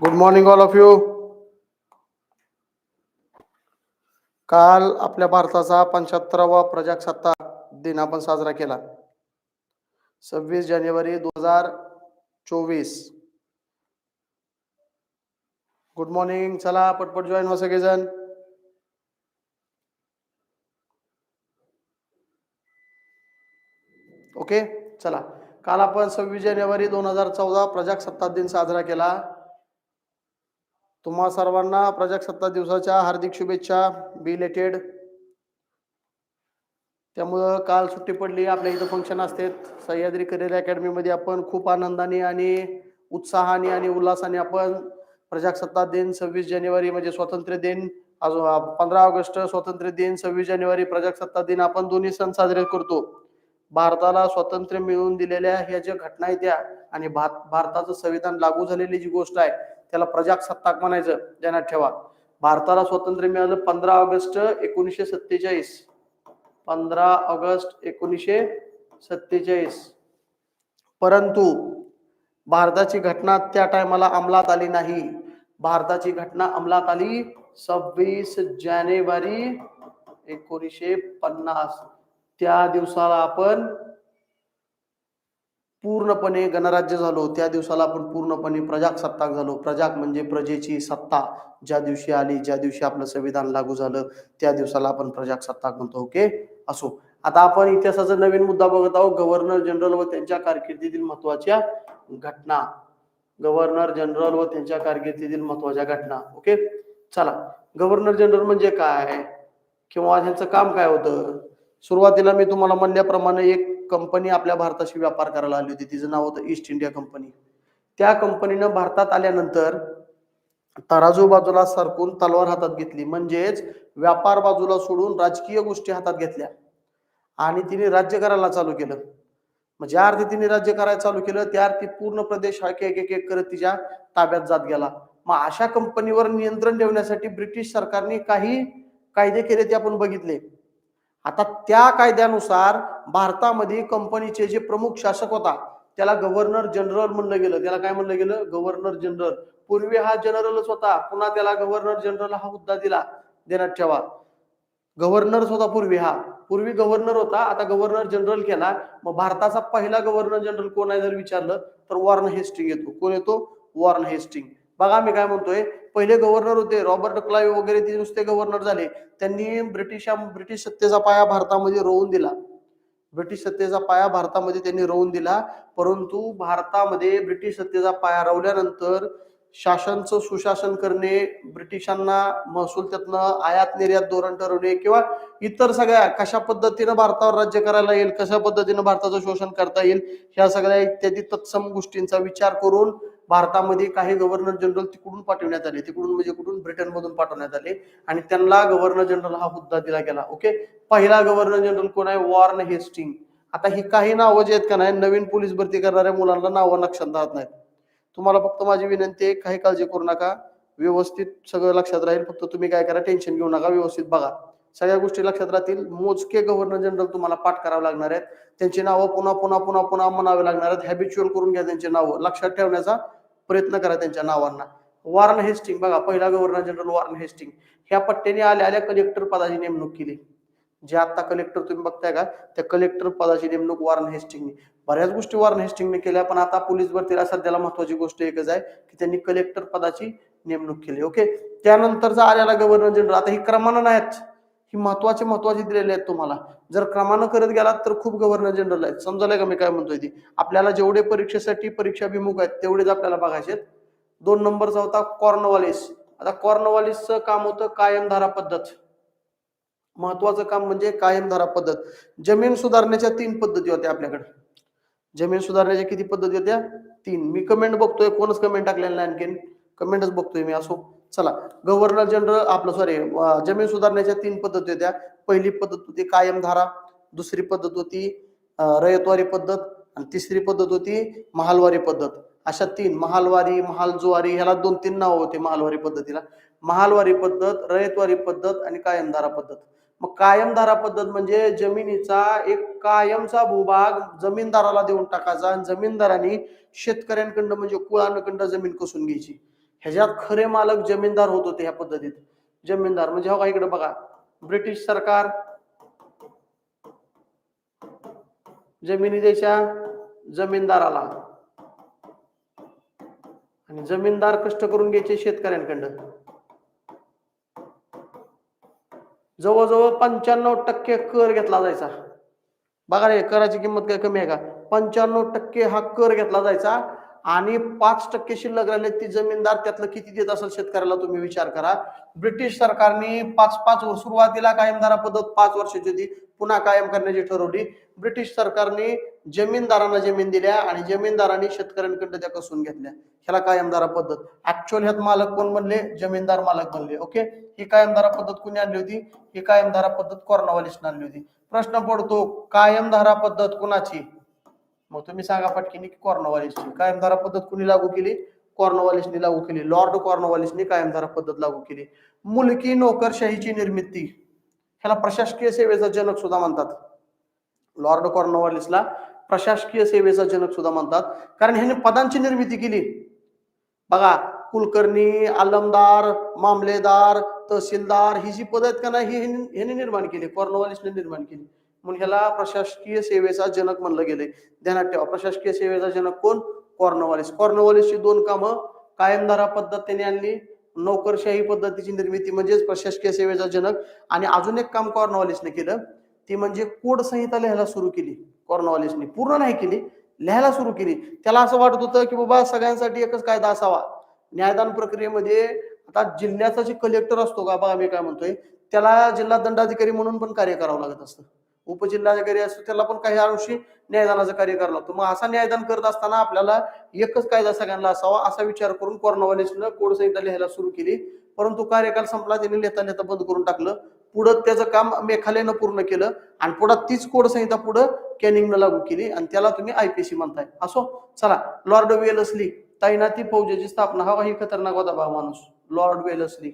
Good morning all of you काल आपल्या भारताचा पंच्याहत्तरावा प्रजासत्ताक दिन आपण साजरा केला. सव्वीस जानेवारी दोन हजार चोवीस. गुड मॉर्निंग चला पटपट जॉईन व्हा हो सगळेजण. ओके चला. काल आपण सव्वीस जानेवारी दोन हजार चौदा प्रजासत्ताक दिन साजरा केला. तुम्हा सर्वांना प्रजासत्ताक दिवसाच्या हार्दिक शुभेच्छा बिलेटेड त्यामुळं काल सुट्टी पडली आपल्या इथं फंक्शन असते. सह्याद्री करिअर अकॅडमीमध्ये आपण खूप आनंदाने आणि उत्साहाने आणि उल्हासाने आपण प्रजासत्ताक दिन सव्वीस जानेवारी म्हणजे स्वातंत्र्य दिन अजून पंधरा ऑगस्ट स्वातंत्र्य दिन सव्वीस जानेवारी प्रजासत्ताक दिन आपण दोन्ही सण साजरे करतो. भारताला स्वातंत्र्य मिळवून दिलेल्या ह्या ज्या घटना आहेत त्या आणि भार- भारताचं संविधान लागू झालेली जी गोष्ट आहे त्याला प्रजासत्ताक म्हणायचं ध्यानात ठेवा. भारताला स्वातंत्र्य मिळालं पंधरा ऑगस्ट एकोणीसशे सत्तेचाळीस. पंधरा ऑगस्ट एकोणीसशे सत्तेचाळीस. परंतु भारताची घटना त्या टायमाला अंमलात आली नाही. भारताची घटना अंमलात आली सव्वीस जानेवारी एकोणीसशे पन्नास. त्या दिवसाला आपण पूर्णपणे गणराज्य झालो त्या दिवसाला आपण पूर्णपणे प्रजासत्ताक झालो. प्रजाक म्हणजे प्रजेची सत्ता. ज्या दिवशी आली ज्या दिवशी आपलं संविधान लागू झालं त्या दिवसाला आपण प्रजासत्ताक म्हणतो. ओके? असो. आता आपण इतिहासाचा नवीन मुद्दा बघत आहोत. गव्हर्नर जनरल व त्यांच्या कारकिर्दीतील महत्त्वाच्या घटना. गव्हर्नर जनरल व त्यांच्या कारकिर्दीतील महत्त्वाच्या घटना. ओके? चला. गव्हर्नर जनरल म्हणजे काय? किंवा त्यांचं काम काय होतं? सुरुवातीला मी तुम्हाला म्हणल्याप्रमाणे एक कंपनी आपल्या भारताशी व्यापार करायला आली होती. तिचं नाव होतं ईस्ट इंडिया कंपनी त्या कंपनीनं भारतात आल्यानंतर तराजू बाजूला सरकून तलवार हातात घेतली. म्हणजेच व्यापार बाजूला सोडून राजकीय गोष्टी हातात घेतल्या. आणि तिने राज्य करायला चालू केलं. मग ज्या अर्थी तिने राज्य करायला चालू केलं त्या अर्थी पूर्ण प्रदेश हा एक एक एक करत तिच्या ताब्यात जात गेला. मग अशा कंपनीवर नियंत्रण ठेवण्यासाठी ब्रिटिश सरकारने काही कायदे केले ते आपण बघितले. आता त्या कायद्यानुसार भारतामध्ये कंपनीचे जे प्रमुख शासक होता त्याला गव्हर्नर जनरल म्हणलं गेलं. त्याला काय म्हणलं गेलं? गव्हर्नर जनरल पूर्वी हा जनरलच होता. पुन्हा त्याला गव्हर्नर जनरल हा हुद्दा दिला. देण्यात ठेवा. गव्हर्नरच होता पूर्वी हा. पूर्वी गव्हर्नर होता. आता गव्हर्नर जनरल केला. मग भारताचा पहिला गव्हर्नर जनरल कोण आहे जर विचारलं तर वॉर्न हेस्टिंग येतो. कोण येतो? Warren Hasting. बघा मी काय म्हणतोय. पहिले गव्हर्नर होते. रॉबर्ट क्लाइव्ह वगैरे ते नुसते गव्हर्नर झाले. त्यांनी ब्रिटिश ब्रिटिश सत्तेचा पाया भारतामध्ये रोवून दिला. ब्रिटिश सत्तेचा पाया भारतामध्ये त्यांनी रोवून दिला. परंतु भारतामध्ये ब्रिटिश सत्तेचा पाया रवल्यानंतर शासनचं सुशासन करणे ब्रिटिशांना महसूल त्यातनं आयात निर्यात धोरण ठरवणे किंवा इतर सगळ्या कशा पद्धतीनं भारतावर राज्य करायला येईल कशा पद्धतीनं भारताचं शोषण करता येईल ह्या सगळ्या इत्यादी तत्सम गोष्टींचा विचार करून भारतामध्ये काही गव्हर्नर जनरल तिकडून पाठवण्यात आले. तिकडून म्हणजे कुठून? ब्रिटनमधून पाठवण्यात आले. आणि त्यांना गव्हर्नर जनरल हा हुद्दा दिला गेला. ओके पहिला गव्हर्नर जनरल कोण आहे? Warren Hasting. आता ही काही नावं जे आहेत का नाही नवीन पोलीस भरती करणाऱ्या मुलांना नावं लक्षात राहत नाहीत. तुम्हाला फक्त माझी विनंती आहे काही काळजी करू नका. व्यवस्थित सगळं लक्षात राहील. फक्त तुम्ही काय करा टेन्शन घेऊ नका. व्यवस्थित बघा. सगळ्या गोष्टी लक्षात राहतील. मोजके गव्हर्नर जनरल तुम्हाला पाठ करावं लागणार आहेत. त्यांची नावं पुन्हा पुन्हा पुन्हा पुन्हा म्हणावे लागणार आहेत. हॅबिच्युअल करून घ्या त्यांची नावं. लक्षात ठेवण्याचा प्रयत्न करा त्यांच्या नावांना. वॉर्न हेस्टिंग बघा पहिला गव्हर्नर जनरल वॉर्न हेस्टिंग ह्या पट्ट्याने आल्या आल्या कलेक्टर पदाची नेमणूक केली. जे आता कलेक्टर तुम्ही बघताय का त्या कलेक्टर पदाची नेमणूक वॉर्न हेस्टिंगने बऱ्याच गोष्टी वॉर्न हेस्टिंगने केल्या पण आता पोलीस भरतीला सध्याला महत्वाची गोष्ट एकच आहे की त्यांनी कलेक्टर पदाची नेमणूक केली ओके त्यानंतरचा आलेला गव्हर्नर जनरल आता ही क्रमानं नाहीत. की महत्त्वाचे महत्त्वाचे दिलेले आहेत तुम्हाला. जर क्रमानं करत गेलात तर खूप गव्हर्नर जनरल आहेत. समजायला का मी काय म्हणतोय ती? आपल्याला जेवढे परीक्षेसाठी परीक्षाभिमुख आहेत तेवढेच आपल्याला बघायचे आहेत. दोन नंबरचा होता कॉर्नवालिस आता कॉर्नवालिसचं काम होतं कायमधारा पद्धत. महत्वाचं काम म्हणजे कायमधारा पद्धत. जमीन सुधारण्याच्या तीन पद्धती होत्या आपल्याकडे. जमीन सुधारण्याच्या किती पद्धती होत्या? तीन. मी कमेंट बघतोय कोणच कमेंट टाकलेलं नाही आणखीन. कमेंटच बघतोय मी असो. चला गव्हर्नर जनरल आपलं सॉरी जमीन सुधारण्याच्या तीन पद्धती होत्या. पहिली पद्धत होती कायमधारा दुसरी पद्धत होती रयतवारी पद्धत आणि तिसरी पद्धत होती महालवारी पद्धत. अशा तीन महालवारी महालजुवारी ह्याला दोन तीन नावं होते महालवारी पद्धतीला. महालवारी पद्धत रयतवारी पद्धत आणि कायमधारा पद्धत. मग कायमधारा पद्धत म्हणजे जमिनीचा एक कायमचा भूभाग जमीनदाराला देऊन टाकायचा आणि जमीनदारांनी शेतकऱ्यांकडनं म्हणजे कुळांकडं जमीन कसून घ्यायची. ह्याच्यात खरे मालक जमीनदार होत होते ह्या पद्धतीत. जमीनदार. म्हणजे हो का इकडे बघा. ब्रिटिश सरकार जमिनी द्यायच्या जमीनदाराला आणि जमीनदार कष्ट करून घ्यायचे शेतकऱ्यांकडं जवळजवळ पंच्याण्णव टक्के कर घेतला जायचा. बघा रे कराची किंमत काय कमी आहे का? पंच्याण्णव टक्के हा कर घेतला जायचा. आणि पाच टक्के शिल्लक राहिले ती जमीनदार त्यातलं किती देत असेल शेतकऱ्याला तुम्ही विचार करा. ब्रिटिश सरकारने पाच पाच वर्ष सुरुवातीला कायमदारा पद्धत पाच वर्षाची होती पुन्हा कायम करण्याची ठरवली. ब्रिटिश सरकारने जमीनदारांना जमीन दिल्या आणि जमीनदारांनी शेतकऱ्यांकडे त्या कसून घेतल्या. ह्याला कायमदारा पद्धत. ऍक्च्युअल ह्यात मालक कोण बनले? जमीनदार मालक बनले. ओके ही कायमधारा पद्धत कोणी आणली होती? ही कायमधारा पद्धत कोरोनावालीसने आणली होती. प्रश्न पडतो कायमधारा पद्धत कुणाची? मग तुम्ही सांगा पटकीनी की कॉर्नवालिसची कायमधारा पद्धत कुणी लागू केली? कॉर्नोवालिसने लागू केली. लॉर्ड कॉर्नोवालिसने कायमधारा पद्धत लागू केली. मुलकी नोकरशाहीची निर्मिती. ह्याला प्रशासकीय सेवेचा जनक सुद्धा म्हणतात. लॉर्ड कॉर्नवालिसला प्रशासकीय सेवेचा जनक सुद्धा म्हणतात. कारण ह्याने पदांची निर्मिती केली. बघा कुलकर्णी आलमदार मामलेदार तहसीलदार ही जी पद आहेत का नाही ही ह्याने निर्माण केली. कॉर्नवालिसने निर्माण केली. म्हणून ह्याला प्रशासकीय सेवेचा जनक म्हणलं गेले ध्यानात ठेवा प्रशासकीय सेवेचा जनक कोण? कॉर्नवालिस. कॉर्नवालिसची दोन कामं कायमधारा पद्धतीने आणली नोकरशाही पद्धतीची निर्मिती म्हणजेच प्रशासकीय सेवेचा जनक आणि अजून एक काम कॉर्नवालिसने केलं ती म्हणजे कोड संहिता लिहायला सुरू केली. कॉर्नवालिसने पूर्ण नाही केली लिहायला सुरू केली. त्याला असं वाटत होतं की बाबा सगळ्यांसाठी एकच कायदा असावा. न्यायदान प्रक्रियेमध्ये आता जिल्ह्याचा जे कलेक्टर असतो का बघा मी काय म्हणतोय त्याला जिल्हा दंडाधिकारी म्हणून पण कार्य करावं लागत असतं. उपजिल्हाधिकारी असतो त्याला पण काही अंशी न्यायदानाचं कार्य करावं लागतं. मग असा न्यायदान करत असताना आपल्याला एकच कायदा सगळ्यांना असावा असा विचार करून कोरोनावालेसनं कोड संहिता लिहायला सुरू केली. परंतु कार्यकाल संपला त्यांनी लिहिता लिहिता बंद करून टाकलं. पुढं त्याचं काम मेघालयनं पूर्ण केलं आणि पुढं तीच कोड संहिता पुढं कॅनिंगनं लागू केली आणि त्याला तुम्ही आयपीसी म्हणताय. असो चला लॉर्ड वेलसली तैनाती फौजेची स्थापना हा ही खतरनाक होता बा माणूस. Lord Wellesley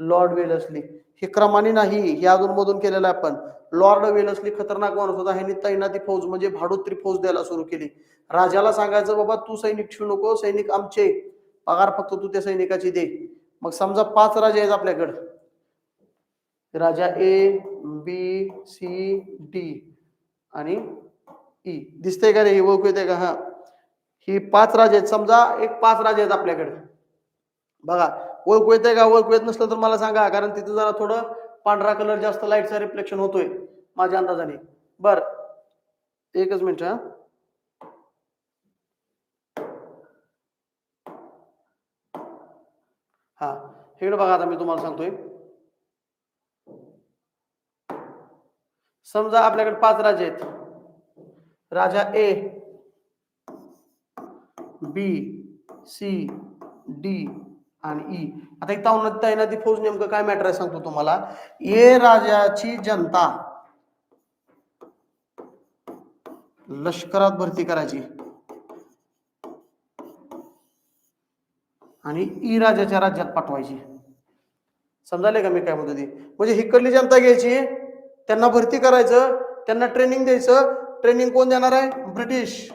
Lord Wellesley. हे क्रमाने नाही हे अधूनमधून केलेलं आहे आपण लॉर्ड वेलसली खतरनाक माणूस होता. ह्यांनी तैनाती फौज म्हणजे भाडोत्री फौज द्यायला सुरू केली. राजाला सांगायचं बाबा तू सैनिक ठेवू नको सैनिक आमचे. पगार फक्त तू त्या सैनिकाची दे. मग समजा पाच राजा आहेत आपल्याकडं. राजा ए बी सी डी आणि ई दिसतंय का रे? हे ओळख येते का? हा. ही पाच राजे आहेत. समजा एक पाच राजे आहेत आपल्याकडे. बघा ओळखू आहे का? ओळखू येत नसलं तर मला सांगा कारण तिथं जरा थोडं पांढरा कलर जास्त लाईटचा रिफ्लेक्शन होतोय माझ्या अंदाजाने. बर एकच मिनिट हा. हा इकडे बघा आता मी तुम्हाला सांगतोय. समजा आपल्याकडे पाच राजे आहेत. राजा ए बी सी डी आणि ई. आता एक ना तैनाती फौज नेमकं काय मॅटर आहे सांगतो तुम्हाला. ये राजाची जनता. लष्करात भरती करायची. आणि ई राजाच्या राज्यात पाठवायची. समजाले का मी काय म्हणतो ती? म्हणजे हिकडली जनता घ्यायची त्यांना भरती करायचं त्यांना ट्रेनिंग द्यायचं. ट्रेनिंग कोण देणार आहे? ब्रिटिश.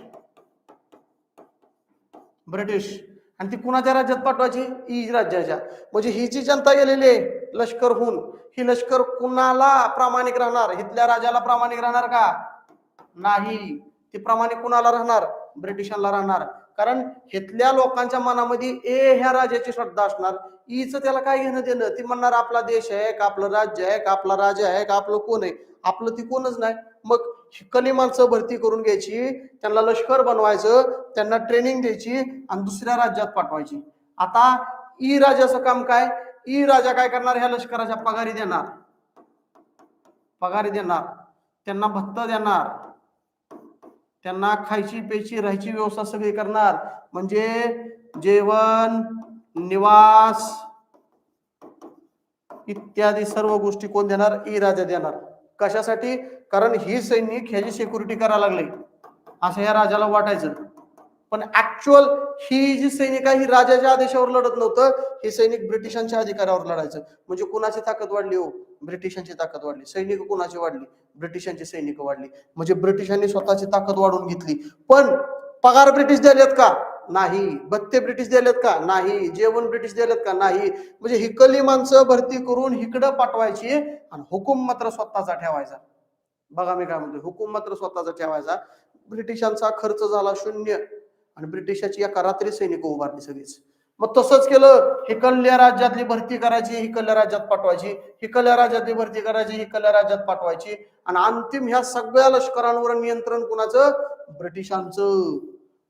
ब्रिटिश. आणि ती कुणाच्या राज्यात पाठवायची? ई राज्याच्या. म्हणजे ही जी जनता गेलेली आहे लष्कर होऊन ही लष्कर कुणाला प्रामाणिक राहणार? इथल्या राजाला प्रामाणिक राहणार का? नाही. ती प्रामाणिक कुणाला राहणार? ब्रिटिशांना राहणार. कारण इथल्या लोकांच्या मनामध्ये ए ह्या राजाची श्रद्धा असणार. ईच त्याला काय घेणं देणं? ती म्हणणार आपला देश आहे का? आपलं राज्य आहे का? आपला राजा आहे का? आपलं कोण आहे? आपलं ती कोणच नाही. मग शिकली माणसं भरती करून घ्यायची त्यांना लष्कर बनवायचं त्यांना ट्रेनिंग द्यायची आणि दुसऱ्या राज्यात पाठवायची. आता ई राजाचं काम काय? ई राजा काय करणार? ह्या लष्कराच्या पगारी देणार. पगारी देणार. त्यांना भत्ता देणार. त्यांना खायची प्यायची राहायची व्यवस्था सगळी करणार. म्हणजे जेवण निवास इत्यादी सर्व गोष्टी कोण देणार? ई राजा देणार. कशासाठी? कारण ही सैनिक ह्याची सिक्युरिटी करायला लागली. असं या राजाला वाटायचं. पण ऍक्च्युअल ही जी सैनिक आहे ही राजाच्या आदेशावर लढत नव्हतं. हे सैनिक ब्रिटिशांच्या अधिकारावर लढायचं. म्हणजे कुणाची ताकद वाढली हो? ब्रिटिशांची ताकद वाढली. सैनिक कुणाची वाढली? ब्रिटिशांची सैनिक वाढली. म्हणजे ब्रिटिशांनी स्वतःची ताकद वाढवून घेतली. पण पगार ब्रिटिश द्यायलेत का? नाही. भत्ते ब्रिटिश दिलेत का? नाही. जेवण ब्रिटिश दिलेत का? नाही. म्हणजे हिकली माणसं भरती करून हिकडं पाठवायची आणि हुकूम मात्र स्वतःचा ठेवायचा. बघा मी काय म्हणतो हुकूम मात्र स्वतःचा ठेवायचा. ब्रिटिशांचा खर्च झाला शून्य आणि ब्रिटिशाची एका रात्री सैनिक उभारली सगळीच. मग तसंच केलं. हिकल्या राज्यातली भरती करायची हिकल्या राज्यात पाठवायची. हिकल्या राज्यातली भरती करायची हिकल्या राज्यात पाठवायची. आणि अंतिम ह्या सगळ्या लष्करांवर नियंत्रण कुणाचं? ब्रिटिशांचं.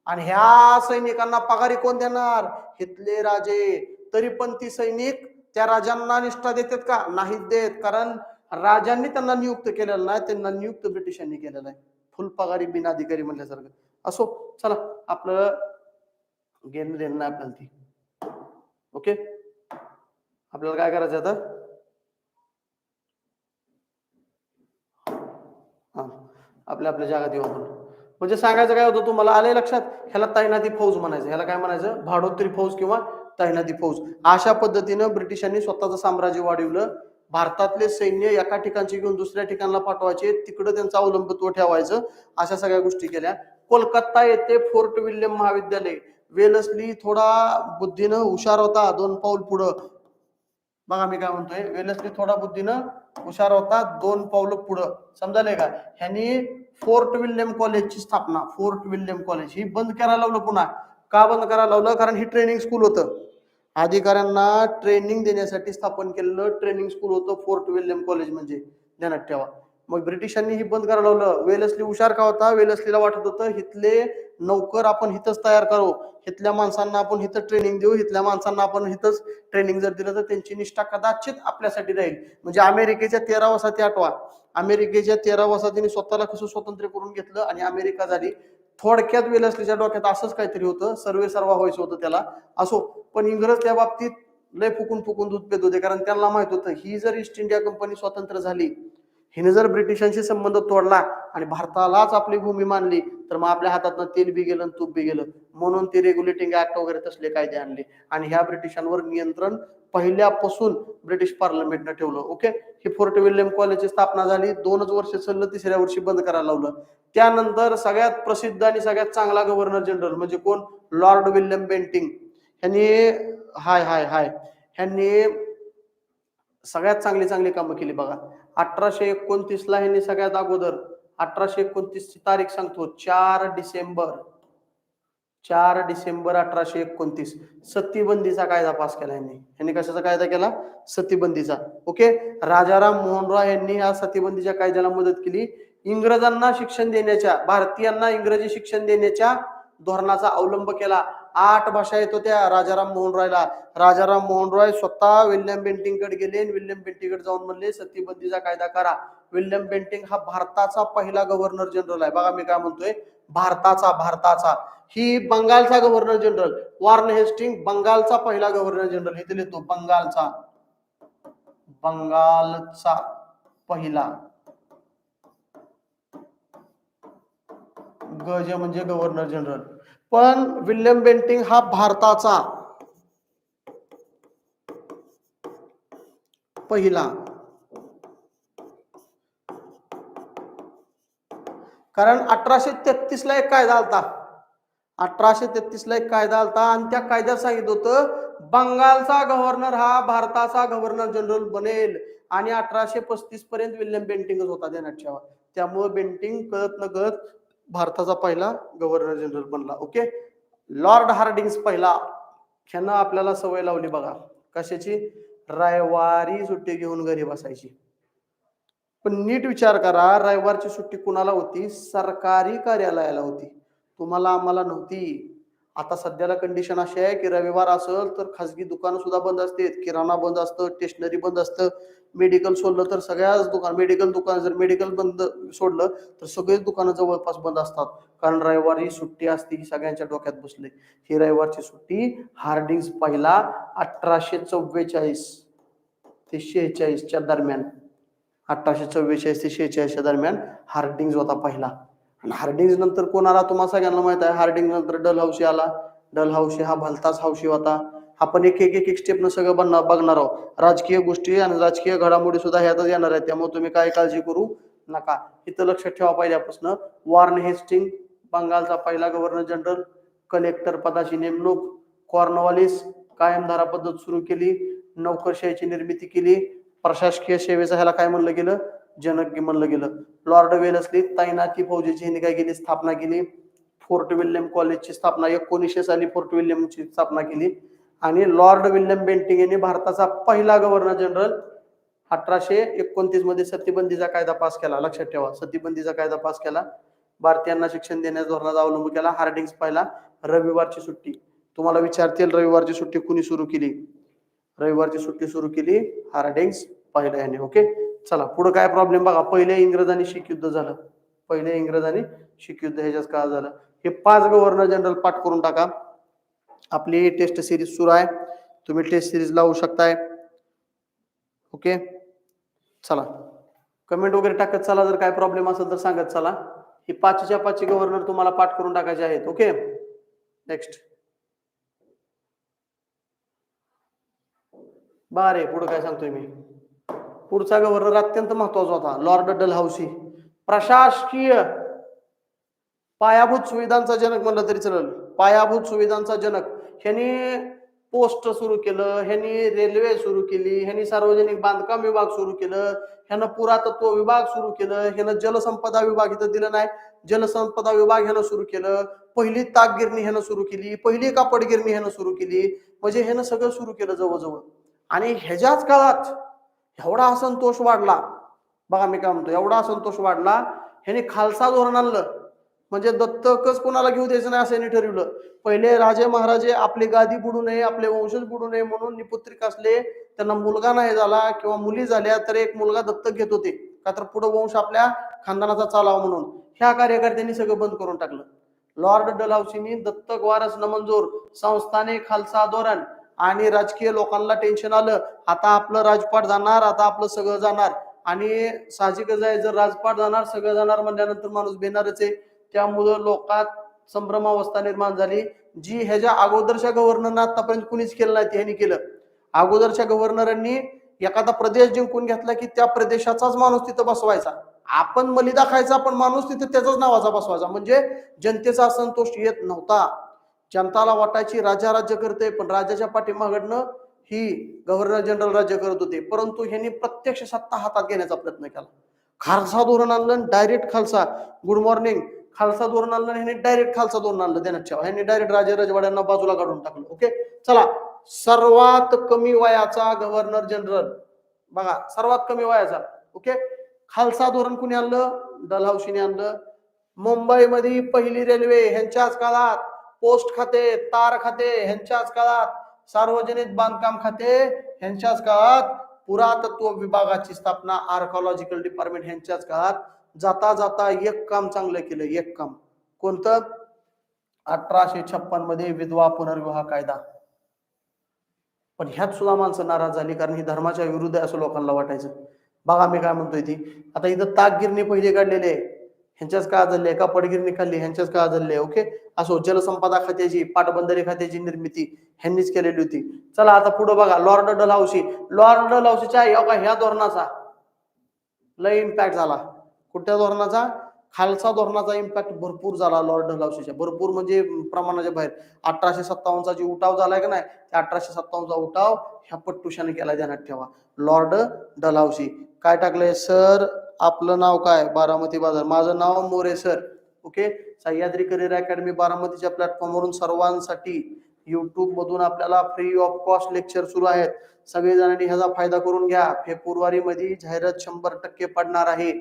आणि ह्या सैनिकांना पगारी कोण देणार? हितले राजे. तरी पण ती सैनिक त्या राजांना निष्ठा देतात का? नाहीत देत. कारण राजांनी त्यांना नियुक्त केलेलं नाही त्यांना नियुक्त ब्रिटिशांनी केलेलं आहे. फुल पगारी बिनाधिकारी म्हणल्यासारखं. असो चला आपलं घेणं देणं नाही आपल्याला ती. ओके? आपल्याला काय करायचं आता? हा. आपल्या आपल्या जागा देऊ आपण. म्हणजे सांगायचं काय होतं तुम्हाला आलंय लक्षात? ह्याला तैनाती फौज म्हणायचं. ह्याला काय म्हणायचं? भाडोत्री फौज किंवा तैनाती फौज. अशा पद्धतीनं ब्रिटिशांनी स्वतःचं साम्राज्य वाढवलं. भारतातले सैन्य एका ठिकाणची घेऊन दुसऱ्या ठिकाणला पाठवायचे. तिकडं त्यांचं अवलंबत्व ठेवायचं. अशा सगळ्या गोष्टी केल्या. कोलकाता येथे फोर्ट विल्यम महाविद्यालय. वेलसली थोडा बुद्धीनं हुशार होता दोन पाऊल पुढं. बघा मी काय म्हणतोय. वेलसली थोडा बुद्धीनं हुशार होता दोन पाऊल पुढं. समजाले का? ह्यांनी फोर्ट विल्यम कॉलेजची स्थापना. फोर्ट विल्यम कॉलेज ही बंद करायला लावलं पुन्हा. का बंद करायला लावलं? कारण ही ट्रेनिंग स्कूल होतं. अधिकाऱ्यांना ट्रेनिंग देण्यासाठी स्थापन केलेलं ट्रेनिंग स्कूल होतं फोर्ट विल्यम कॉलेज म्हणजे. ध्यानात ठेवा. मग ब्रिटिशांनी ही बंद करायला लावलं. वेलसली हुशार का होता? वेलसलीला वाटत होतं हिथले नौकर आपण हिथंच तयार करू. हिथल्या माणसांना आपण हिथं ट्रेनिंग देऊ. हिथल्या माणसांना आपण हिथंच ट्रेनिंग जर दिलं तर त्यांची निष्ठा कदाचित आपल्यासाठी राहील. म्हणजे अमेरिकेच्या तेरा वसाती आठवा. अमेरिकेच्या तेरा वसाहतीने स्वतःला कसं स्वतंत्र करून घेतलं आणि अमेरिका झाली. थोडक्यात वेलस्लीच्या डोक्यात असंच काहीतरी होतं. सर्वे सर्वा व्हायचं होतं त्याला. असो पण इंग्रज त्या बाबतीत लय फुकून फुकून दूध पेत होते. कारण त्यांना माहीत होतं ही जर ईस्ट इंडिया कंपनी स्वतंत्र झाली हिने जर ब्रिटिशांशी संबंध तोडला आणि भारतालाच आपली भूमी मानली तर मग आपल्या हातातनं तेल बी गेलं तूप बी गेलं. म्हणून ते रेग्युलेटिंग ऍक्ट वगैरे तसले कायदे आणले. आणि ह्या ब्रिटिशांवर नियंत्रण पहिल्यापासून ब्रिटिश पार्लमेंटनं ठेवलं ओके ही फोर्ट विल्यम कॉलेजची स्थापना झाली दोनच वर्ष चाललं तिसऱ्या वर्षी बंद करायला लावलं. त्यानंतर सगळ्यात प्रसिद्ध आणि सगळ्यात चांगला गव्हर्नर जनरल म्हणजे कोण? लॉर्ड विल्यम बेंटिंग ह्यांनी हाय हाय हाय. ह्यांनी सगळ्यात चांगली चांगली कामं केली बघा. अठराशे एकोणतीस ला ह्यांनी सगळ्यात अगोदर अठराशे एकोणतीस ची तारीख सांगतो चार डिसेंबर. चार डिसेंबर अठराशे एकोणतीस. सतीबंदीचा कायदा पास केला यांनी. यांनी कशाचा कायदा केला? सतीबंदीचा. ओके? राजाराम मोहन रॉय यांनी या सतीबंदीच्या कायद्याला मदत केली. इंग्रजांना शिक्षण देण्याच्या भारतीयांना इंग्रजी शिक्षण देण्याच्या धोरणाचा अवलंब केला. आठ भाषा येत होत्या राजाराम मोहन रॉयला राजाराम मोहन रॉय स्वतः विल्यम बेंटिंगकडे गेले आणि विल्यम बेंटिंगकडे जाऊन म्हणले सतीबंदीचा कायदा करा. विल्यम बेंटिंग हा भारताचा पहिला गव्हर्नर जनरल आहे. बघा मी काय म्हणतोय. भारताचा भारताचा. ही बंगालचा गव्हर्नर जनरल वॉर्न हेस्टिंग बंगालचा पहिला गव्हर्नर जनरल इथे लिहितो बंगालचा. बंगालचा पहिला. गज म्हणजे गव्हर्नर जनरल पण विल्यम बेंटिंग हा भारताचा. पहिला. कारण अठराशे तेहत्तीसला एक कायदा आलता. अठराशे तेहत्तीसला एक कायदा आलता आणि त्या कायद्यात सांगितलं होतं बंगालचा गव्हर्नर हा भारताचा गव्हर्नर जनरल बनेल. आणि अठराशे पस्तीस पर्यंत विल्यम बेंटिंगच होता देण्यात ठेवा त्यामुळे बेंटिंग कळत न कळत भारताचा पहिला गव्हर्नर जनरल बनला. ओके लॉर्ड हार्डिंग्स पहिला. ह्यानं आपल्याला सवय लावली बघा. कशाची? रविवारी सुट्टी घेऊन घरी बसायची. पण नीट विचार करा रविवारची सुट्टी कुणाला होती? सरकारी कार्यालयाला होती. तुम्हाला आम्हाला नव्हती. आता सध्याला कंडिशन अशी आहे की रविवार असेल तर खासगी दुकानं सुद्धा बंद असतात किराणा बंद असतं स्टेशनरी बंद असतं मेडिकल सोडलं तर सगळ्याच दुकान मेडिकल दुकान जर मेडिकल बंद सोडलं तर सगळेच दुकानं जवळपास बंद असतात. कारण रविवारी सुट्टी असते ही सगळ्यांच्या डोक्यात बसले. ही रविवारची सुट्टी हार्डिंग्स पहिला अठराशे चव्वेचाळीस ते शेहेचाळीसच्या दरम्यान. अठराशे चव्वेचाळीस ते शेहेचाळीसच्या दरम्यान हार्डिंग्ज होता पहिला. आणि हार्डिंग्ज नंतर कोण आला तुम्हाला सगळ्यांना माहीत आहे? हार्डिंग नंतर डल हौशी आला. डल हौशी हा भलताच हौशी होता. आपण एक एक एक एक स्टेपनं सगळं बनणार बघणार आहोत. राजकीय गोष्टी आणि राजकीय घडामोडी सुद्धा ह्यातच येणार आहेत. त्यामुळे तुम्ही काय काळजी करू नका. इथं लक्षात ठेवा पहिल्यापासून. वॉर्न हेस्टिंग बंगालचा पहिला गव्हर्नर जनरल कलेक्टर पदाची नेमणूक कॉर्नवालिस कायमधारा पद्धत सुरू केली. नोकरशाहीची निर्मिती केली. प्रशासकीय सेवेचं ह्याला काय म्हणलं गेलं? जनक म्हणलं गेलं. लॉर्ड वेलसली तैनाती फौजेची ह्यांनी काय केली? स्थापना केली. फोर्ट विल्यम कॉलेजची स्थापना एकोणीसशे साली फोर्ट विल्यमची स्थापना केली. आणि लॉर्ड विल्यम बेंटिंग यांनी भारताचा पहिला गव्हर्नर जनरल अठराशे एकोणतीसमध्ये सतीबंदीचा कायदा पास केला. लक्षात ठेवा सतीबंदीचा कायदा पास केला. भारतीयांना शिक्षण देण्याच्या धोरणाचा अवलंब केला. हार्डिंग्स पहिला. रविवारची सुट्टी. तुम्हाला विचारतील रविवारची सुट्टी कुणी सुरू केली? रविवारची सुट्टी सुरू केली. हार्डिंग्स पाहिलं याने ओके चला पुढे काय प्रॉब्लेम बघा. पहिले इंग्रजांनी शीख युद्ध झालं. पहिले इंग्रजांनी शीख युद्ध ह्याच्याच का झालं? हे पाच गव्हर्नर जनरल पाठ करून टाका. आपली टेस्ट सिरीज सुरू आहे. तुम्ही टेस्ट सिरीज लावू शकताय. ओके चला. कमेंट वगैरे टाकत चला. जर काय प्रॉब्लेम असेल तर सांगत चला. ही पाचच्या पाचशे गव्हर्नर तुम्हाला पाठ करून टाकायचे आहेत. ओके नेक्स्ट बारे पुढं काय सांगतोय मी? पुढचा गव्हर्नर अत्यंत महत्त्वाचा होता लॉर्ड डलहाऊसी प्रशासकीय पायाभूत सुविधांचा जनक म्हणलं तरी चालेल. पायाभूत सुविधांचा जनक. ह्यांनी पोस्ट सुरू केलं ह्यांनी रेल्वे सुरू केली ह्यांनी सार्वजनिक बांधकाम विभाग सुरू केलं ह्यानं पुरातत्व विभाग सुरू केलं ह्यानं जलसंपदा विभाग इथं दिलं नाही. जलसंपदा विभाग ह्यानं सुरू केलं पहिली ताकगिरणी ह्यानं सुरू केली पहिली कापडगिरणी ह्यानं सुरू केली. म्हणजे ह्यानं सगळं सुरू केलं जवळजवळ. आणि ह्याच्याच काळात एवढा असंतोष वाढला. बघा मी काय म्हणतो एवढा असंतोष वाढला ह्याने खालसा धोरण आणलं. म्हणजे दत्तकच कोणाला घेऊ द्यायचं नाही असं यांनी ठरवलं. पहिले राजे महाराजे आपली गादी बुडू नये आपले वंशज बुडू नये म्हणून निपुत्रिक असले त्यांना मुलगा नाही झाला किंवा मुली झाल्या तर एक मुलगा दत्तक घेत होते. का तर पुढे वंश आपल्या खानदानाचा चालावा म्हणून. ह्या कार्यकर्त्यांनी सगळं बंद करून टाकलं. लॉर्ड डलहाऊसीनी दत्तक वारस न मंजूर संस्थाने खालसा धोरण आणि राजकीय लोकांना टेन्शन आलं आता आपलं राजपाट जाणार आता आपलं सगळं जाणार. आणि साहजिकच आहे जर राजपाट जाणार सगळं जाणार म्हणल्यानंतर माणूस भेणारच आहे. त्यामुळं लोकात संभ्रमावस्था निर्माण झाली. जी ह्याच्या अगोदरच्या गव्हर्नरनं आतापर्यंत कुणीच केलं नाही त्यांनी ह्यांनी केलं. अगोदरच्या गव्हर्नरांनी एखादा प्रदेश जिंकून घेतला की त्या प्रदेशाचाच माणूस तिथं बसवायचा. आपण मलिदा खायचा पण माणूस तिथे त्याचाच नावाचा बसवायचा. म्हणजे जनतेचा असंतोष येत नव्हता. जनताला वाटायची राजा राज्य करते पण राजाच्या पाठीमागडनं ही गव्हर्नर जनरल राज्य करत होते. परंतु ह्यांनी प्रत्यक्ष सत्ता हातात घेण्याचा प्रयत्न केला. खालसा धोरण आणलं डायरेक्ट खालसा. गुड मॉर्निंग खालसा धोरण आणलं ह्यांनी डायरेक्ट खालसा धोरण आणलं. देण्यात ठेवा. ह्यांनी डायरेक्ट राजे राजवाड्यांना बाजूला काढून टाकलं. ओके चला. सर्वात कमी वयाचा गव्हर्नर जनरल बघा सर्वात कमी वयाचा. ओके खालसा धोरण कुणी आणलं? डलहौशीने आणलं. मुंबईमध्ये पहिली रेल्वे ह्यांच्याच काळात. पोस्ट खाते तार खाते ह्यांच्याच काळात सार्वजनिक बांधकाम खाते ह्यांच्याच काळात पुरातत्व विभागाची स्थापना आर्कॉलॉजिकल डिपार्टमेंट ह्यांच्याच काळात जाता जाता एक काम चांगलं केलं एक काम. कोणतं? अठराशे छप्पनमध्ये विधवा पुनर्विवाह कायदा. पण ह्यात सुद्धा माणसं नाराज झाली कारण ही धर्माच्या विरुद्ध असं लोकांना वाटायचं. बघा मी काय म्हणतोय ती. आता इथं ताकगिरणी पहिले काढलेले आहे. ह्यांच्याच काळ झाले का पडगिरणी खाल्ली ह्यांच्याच काळ झाले ओके असो जलसंपदा खात्याची पाटबंधारे खात्याची निर्मिती ह्यांनीच केलेली होती. चला आता पुढे बघा लॉर्ड डलहाऊसी लॉर्ड डलहाऊसीच्या ह्या ह्या धोरणाचा लय इम्पॅक्ट झाला. कुठल्या धोरणाचा? खालसा धोरणाचा इम्पॅक्ट भरपूर झाला लॉर्ड डलहाऊसीच्या भरपूर म्हणजे प्रमाणाच्या बाहेर. अठराशे सत्तावन्नचा जे उठाव झालाय का नाही त्या अठराशे सत्तावन्नचा उठाव ह्या पट्टुशाने केला ध्यानात ठेवा. लॉर्ड डलहाऊसी काय टाकलंय? सर आपलं नाव काय? बारामती बाजार. माझं नाव More sir okay Sahyadri career academy बारामतीच्या प्लॅटफॉर्मवरून सर्वांसाठी युट्यूब मधून आपल्याला फ्री ऑफ कॉस्ट लेक्चर सुरू आहेत. सगळेजणांनी ह्याचा फायदा करून घ्या. फेब्रुवारी मध्ये जाहिरात शंभर टक्के पडणार आहे.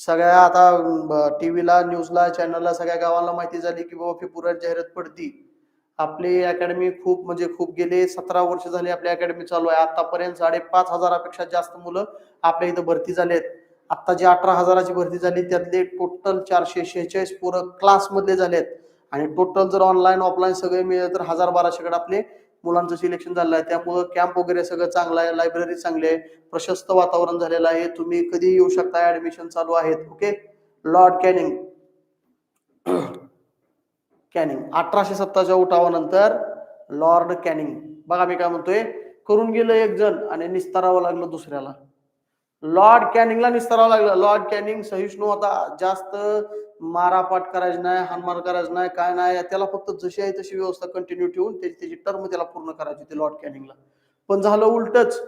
सगळ्या आता टीव्हीला न्यूजला चॅनलला सगळ्या गावाला माहिती झाली की बाबा फेब्रुवारी जाहिरात पडती. आपली अकॅडमी खूप म्हणजे खूप गेले. सतरा वर्ष झाली आपली अकॅडमी चालू आहे. आतापर्यंत साडेपाच हजारापेक्षा जास्त मुलं आपल्या इथं भरती झालेत. आता जी अठरा हजाराची भरती झाली त्यातले टोटल चारशे शेहेचाळीस पोरं क्लासमधले झाले झालेत. आणि टोटल जर ऑनलाईन ऑफलाईन सगळे मिळेल तर हजार बाराशेकडे आपले मुलांचं सिलेक्शन झालं आहे. त्यामुळं कॅम्प वगैरे सगळं चांगलं आहे लायब्ररी चांगली आहे प्रशस्त वातावरण झालेलं आहे. तुम्ही कधी येऊ शकता ऍडमिशन चालू आहेत. ओके लॉर्ड कॅनिंग कॅनिंग अठराशे सत्ताच्या उठावानंतर लॉर्ड कॅनिंग बघा मी काय म्हणतोय. करून गेलं एक जण आणि निस्तारावं लागलं दुसऱ्याला. लॉर्ड कॅनिंगला निस्तारावं लागलं. लॉर्ड कॅनिंग सहिष्णू होता जास्त मारापाट करायची नाही हानमार करायचं नाही काय नाही. त्याला फक्त जशी आहे तशी व्यवस्था कंटिन्यू ठेवून त्याची त्याची टर्म त्याला पूर्ण करायची होती लॉर्ड कॅनिंगला. पण झालं उलटच.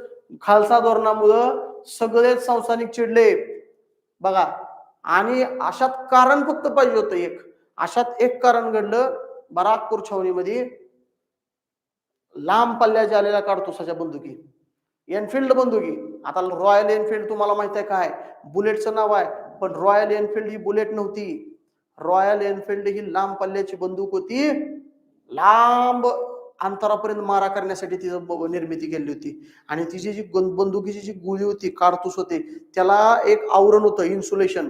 खालसा धोरणामुळं सगळेच संस्थानिक चिडले. बघा आणि अशात कारण फक्त पाहिजे होतं एक. अशात एक कारण घडलं. बराकपूर छावणीमध्ये लांब पल्ल्याच्या आलेल्या काडतुसाच्या बंदुकी. एनफिल्ड बंदुकी. आता रॉयल एनफिल्ड तुम्हाला माहीत आहे काय? बुलेटचं नाव आहे पण रॉयल एनफिल्ड ही बुलेट नव्हती. रॉयल एनफिल्ड ही लांब पल्ल्याची बंदूक होती. लांब अंतरापर्यंत मारा करण्यासाठी तिचं ब- निर्मिती केली होती. आणि तिची जी बंदुकीची जी गुळी होती कारतूस होते त्याला एक आवरण होतं इन्सुलेशन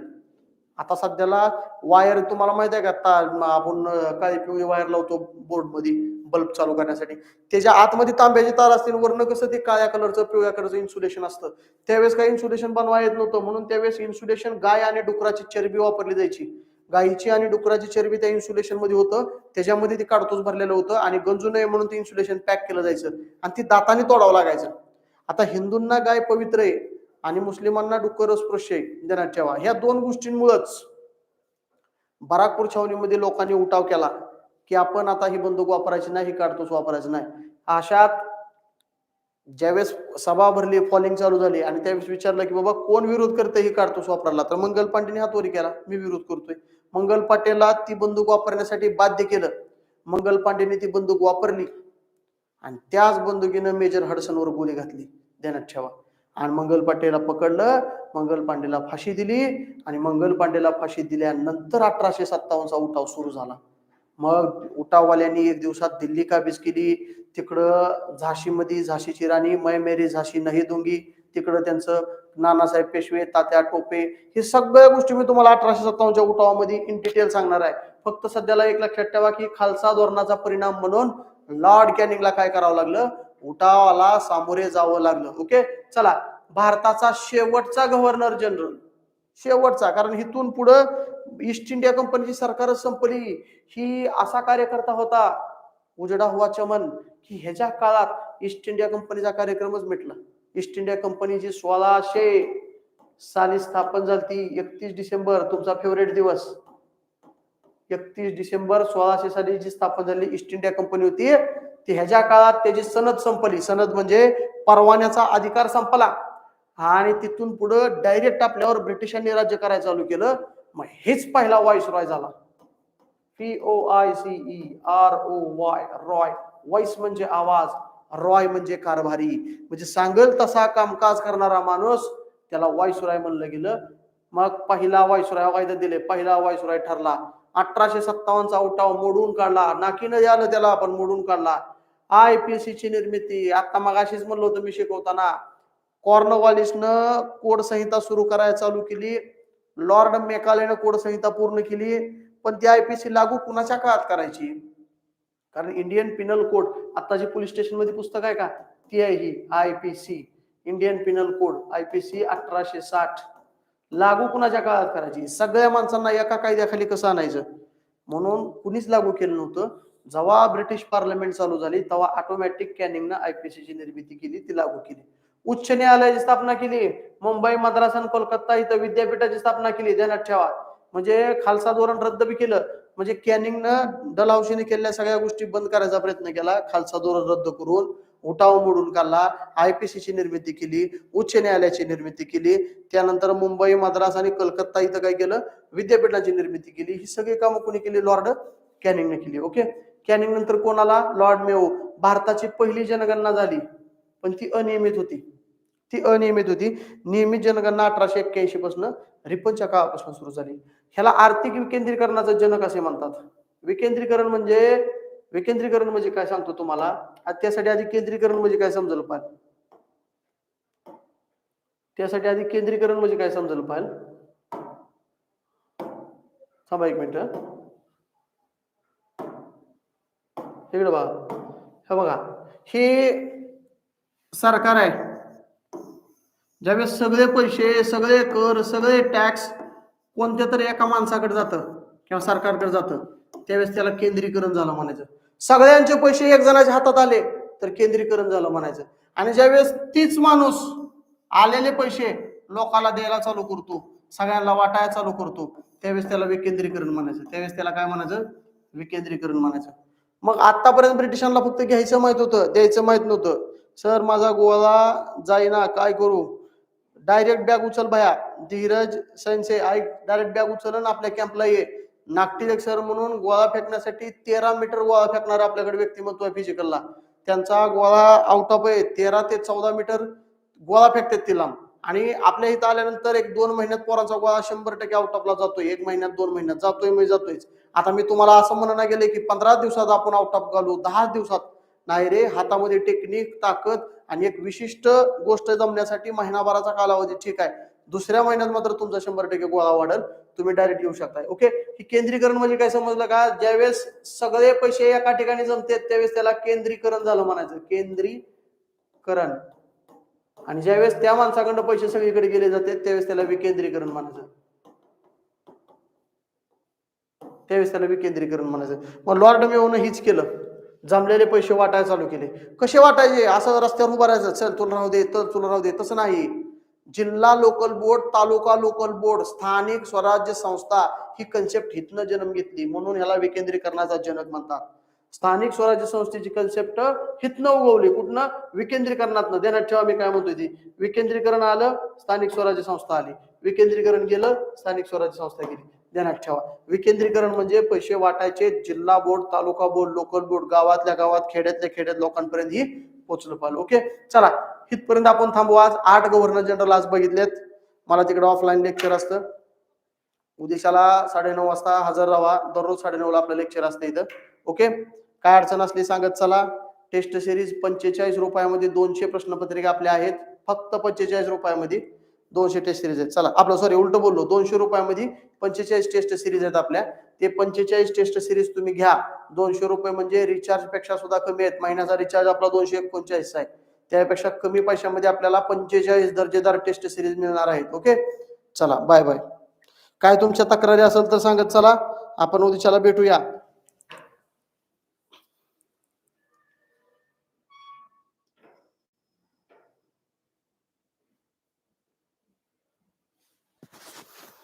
आता सध्याला वायर तुम्हाला माहीत आहे का? आपण काळी पिवळी वायर लावतो बोर्डमध्ये बल्ब चालू करण्यासाठी. त्याच्या आतमध्ये तांब्याची तार असतील वरनं कसं ते काळ्या कलरचं पिवळ्या कलरचं इन्सुलेशन असतं. त्यावेळेस काही इन्सुलेशन बनवा येत नव्हतं. म्हणून त्यावेळेस इन्सुलेशन गाय आणि डुकराची चरबी वापरली जायची. गायीची आणि डुकराची चरबी त्या इन्सुलेशनमध्ये होतं. त्याच्यामध्ये ते काढतोच भरलेलं होतं आणि गंजू नये म्हणून ते इन्सुलेशन पॅक केलं जायचं. आणि ती दाताने तोडावं लागायचं. आता हिंदूंना गाय पवित्र आहे. आणि मुस्लिमांना डुक्कर स्पृश्य ध्यानात ठेवा. ह्या दोन गोष्टींमुळेच बराकपूर छावणीमध्ये लोकांनी उठाव केला की आपण आता ही बंदूक वापरायची नाही ही काढतोच वापरायची नाही. अशात ज्यावेळेस सभा भरली फॉलिंग चालू झाली आणि त्यावेळेस विचारलं की बाबा कोण विरोध करते ही काढतोस वापरायला. तर मंगल पांडेने हातवरी केला मी विरोध करतोय. मंगल पाटेला ती बंदूक वापरण्यासाठी बाध्य केलं. मंगल पांडेने ती बंदूक वापरली आणि त्याच बंदुकीनं मेजर हडसनवर गोळी घातली. देण्यात ठेवा. आणि मंगल पांडेला पकडलं मंगल पांडेला फाशी दिली आणि मंगल पांडेला फाशी दिल्यानंतर अठराशे सत्तावन्नचा उठाव सुरू झाला. मग उठाववाल्यांनी एक दिवसात दिल्ली काबीज केली तिकडं झाशीमध्ये झाशीची राणी मै मेरी झाशी नाही दुंगी तिकडं त्यांचं नानासाहेब पेशवे तात्या टोपे हे सगळ्या गोष्टी मी तुम्हाला अठराशे सत्तावन्नच्या उठावामध्ये इन डिटेल सांगणार आहे. फक्त सध्याला एक लक्षात ठेवा की खालसा धोरणाचा परिणाम म्हणून लॉर्ड कॅनिंगला काय करावं लागलं? उठावाला सामोरे जावं लागलं. ओके चला भारताचा शेवटचा गव्हर्नर जनरल शेवटचा कारण इथून पुढं ईस्ट इंडिया कंपनीची सरकारच संपली. ही असा कार्यकर्ता होता उजडा हुआ चमन की ह्याच्या काळात ईस्ट इंडिया कंपनीचा कार्यक्रमच मिटला ईस्ट इंडिया कंपनी जी सोळाशे साली स्थापन झाली एकतीस डिसेंबर तुमचा फेवरेट दिवस. एकतीस डिसेंबर सोळाशे साली जी स्थापन झाली ईस्ट इंडिया कंपनी होती. ती ह्याच्या काळात त्याची सनद संपली सनद म्हणजे परवान्याचा अधिकार संपला. आणि तिथून पुढं डायरेक्ट आपल्यावर ब्रिटिशांनी राज्य करायला चालू केलं. मग हेच पहिला व्हॉइस रॉय झाला. P O I C E R O Y roy voice म्हणजे आवाज रॉय म्हणजे कारभारी. म्हणजे सांगल तसा कामकाज करणारा माणूस त्याला व्हॉइसरॉय म्हणलं गेलं. मग पहिला व्हॉइसरॉय वायदा दिले. पहिला वायसुराय ठरला. अठराशे सत्तावन्नचा उठाव मोडून काढला. नाकीनं आलं त्याला आपण मोडून काढला. आय पी सी ची निर्मिती. आता मग अशीच म्हणलं होतं मी शिकवताना. कॉर्नवॉलिसनं कोड संहिता सुरू करायला चालू केली. लॉर्ड मेकालेनं कोड संहिता पूर्ण केली. पण ती सी लागू कुणाच्या काळात करायची? कारण इंडियन पिनल कोड आता जी पोलीस स्टेशनमध्ये पुस्तक आहे का? ती आहे ही I P C. Indian penal code I P C अठराशे साठ. लागू कुणाच्या काळात करायची? सगळ्या माणसांना एका कायद्याखाली कसं आणायचं? म्हणून कुणीच लागू केलं नव्हतं. जेव्हा ब्रिटिश पार्लमेंट चालू झाली तेव्हा ऑटोमॅटिक कॅनिंगनं आयपीसी ची निर्मिती केली ती लागू केली. उच्च न्यायालयाची स्थापना केली मुंबई मद्रास आणि कोलकाता इथं विद्यापीठाची स्थापना केली ध्यानात ठेवा. म्हणजे खालसा धोरण रद्द बी केलं. म्हणजे कॅनिंगनं डलहौशीने केलेल्या सगळ्या गोष्टी बंद करायचा प्रयत्न केला खालसा धोरण रद्द करून उठाव मोडून काढला आयपीसी ची निर्मिती केली उच्च न्यायालयाची निर्मिती केली त्यानंतर मुंबई मद्रास आणि कलकत्ता इथं काय केलं विद्यापीठाची निर्मिती केली ही सगळी कामं कोणी केली लॉर्ड कॅनिंगने केली ओके कॅनिंग नंतर कोणाला लॉर्ड मेओ भारताची पहिली जनगणना झाली. पण ती अनियमित होती. ती अनियमित होती. नियमित जनगणना अठराशे एक्क्याऐंशी पासून रिपनच्या काळापासून सुरू झाली. ह्याला आर्थिक विकेंद्रीकरणाचं जनक असे म्हणतात. विकेंद्रीकरण म्हणजे विकेंद्रीकरण म्हणजे काय सांगतो तुम्हाला? त्यासाठी आधी केंद्रीकरण म्हणजे काय समजलं पाहिजे त्यासाठी आधी केंद्रीकरण म्हणजे काय समजलं पाहिजे थांबा एक मिनिट. इकडे बघा. हे बघा. हे सरकार आहे. ज्यावेळेस सगळे पैसे सगळे कर सगळे टॅक्स कोणत्या तरी एका माणसाकडे जातं किंवा सरकारकडे जातं त्यावेळेस त्याला केंद्रीकरण झालं म्हणायचं. सगळ्यांचे पैसे एक जणाच्या हातात आले तर केंद्रीकरण झालं म्हणायचं. आणि ज्यावेळेस तीच माणूस आलेले पैसे लोकाला द्यायला चालू करतो सगळ्यांना वाटायला चालू करतो त्यावेळेस त्याला विकेंद्रीकरण म्हणायचं. त्यावेळेस त्याला काय म्हणायचं? विकेंद्रीकरण म्हणायचं. मग आतापर्यंत ब्रिटिशांना फक्त घ्यायचं माहीत होतं द्यायचं माहीत नव्हतं. सर माझा गोळा जाईना काय करू? डायरेक्ट बॅग उचल भया. धीरज सनसे ऐक. डायरेक्ट बॅग उचल आपल्या कॅम्पला ये. नागटिक सर म्हणून गोळा फेकण्यासाठी तेरा मीटर गोळा फेकणार आपल्याकडे व्यक्तिमत्व आहे फिजिकलला त्यांचा गोळा आउट ऑफ आहे. तेरा ते चौदा मीटर गोळा फेकतात तिला आणि आपल्या इथं आल्यानंतर एक दोन महिन्यात पोराचा गोळा शंभर टक्के आउट ऑफला जातोय. एक महिन्यात दोन महिन्यात. जातोय मी जातोय आता मी तुम्हाला असं म्हणणं गेले की पंधरा दिवसात आपण आउट ऑफ घालू दहा दिवसात. नाही रे हातामध्ये टेक्निक ताकद आणि एक विशिष्ट गोष्ट जमण्यासाठी महिनाभराचा कालावधी ठीक आहे. दुसऱ्या महिन्यात मात्र तुमचा शंभर टक्के गोळा वाढेल. तुम्ही डायरेक्ट येऊ शकताय. ओके ही केंद्रीकरण म्हणजे काय समजलं का? ज्यावेळेस सगळे पैसे एका ठिकाणी जमतात त्यावेळेस त्याला केंद्रीकरण झालं म्हणायचं. केंद्रीकरण. आणि ज्यावेळेस त्या माणसाकडनं पैसे सगळीकडे गेले जाते त्यावेळेस त्याला विकेंद्रीकरण म्हणायचं. त्यावेळेस त्याला विकेंद्रीकरण म्हणायचं. मग लॉर्ड मेवनं हीच केलं. जमलेले पैसे वाटायला चालू केले. कसे वाटायचे? असं रस्त्यावर उभा राहायचं. चल तुला राहू दे तर तुला राहू दे. तसं नाही. जिल्हा लोकल बोर्ड तालुका लोकल बोर्ड स्थानिक स्वराज्य संस्था ही कन्सेप्ट हितनं जन्म घेतली. म्हणून ह्याला विकेंद्रीकरणाचा जनक म्हणतात. स्थानिक स्वराज्य संस्थेची कन्सेप्ट हितनं उगवली. कुठनं? विकेंद्रीकरणातनं. देण्यात ठेवा मी काय म्हणतोय ती. विकेंद्रीकरण आलं स्थानिक स्वराज्य संस्था आली. विकेंद्रीकरण गेलं स्थानिक स्वराज्य संस्था गेली. ध्यानात ठेवा. विकेंद्रीकरण म्हणजे पैसे वाटायचे जिल्हा बोर्ड तालुका बोर्ड लोकल बोर्ड गावातल्या गावात खेड्यातल्या खेड्यात लोकांपर्यंत ही पोहोचलं पाहिजे ओके चला इथपर्यंत आपण थांबू. आज आठ गव्हर्नर जनरल आज बघितलेत. मला तिकडे ऑफलाईन लेक्चर असतं. उद्याशाला साडेनऊ वाजता हजर राहा. दररोज साडेनऊला आपलं लेक्चर असतं इथं. ओके काय अडचण असली सांगत चला. टेस्ट सिरीज पंचेचाळीस रुपयामध्ये दोनशे प्रश्नपत्रिका आपल्या आहेत. फक्त पंचेचाळीस रुपयामध्ये. दोनशे टेस्ट सिरीज आहेत. चला आपलं सॉरी उलट बोललो. दोनशे रुपयामध्ये पंचेचाळीस टेस्ट सिरीज आहेत आपल्या. ते पंचेचाळीस टेस्ट सिरीज तुम्ही घ्या. दोनशे रुपये म्हणजे रिचार्जपेक्षा सुद्धा कमी आहेत. महिन्याचा रिचार्ज आपला दोनशे एकोणचाळीस आहे. त्यापेक्षा कमी पैशामध्ये आपल्याला पंचेचाळीस दर्जेदार टेस्ट सिरीज मिळणार आहेत. ओके चला बाय बाय काय तुमच्या तक्रारी असेल तर सांगत चला. आपण उद्याच्याला भेटूया.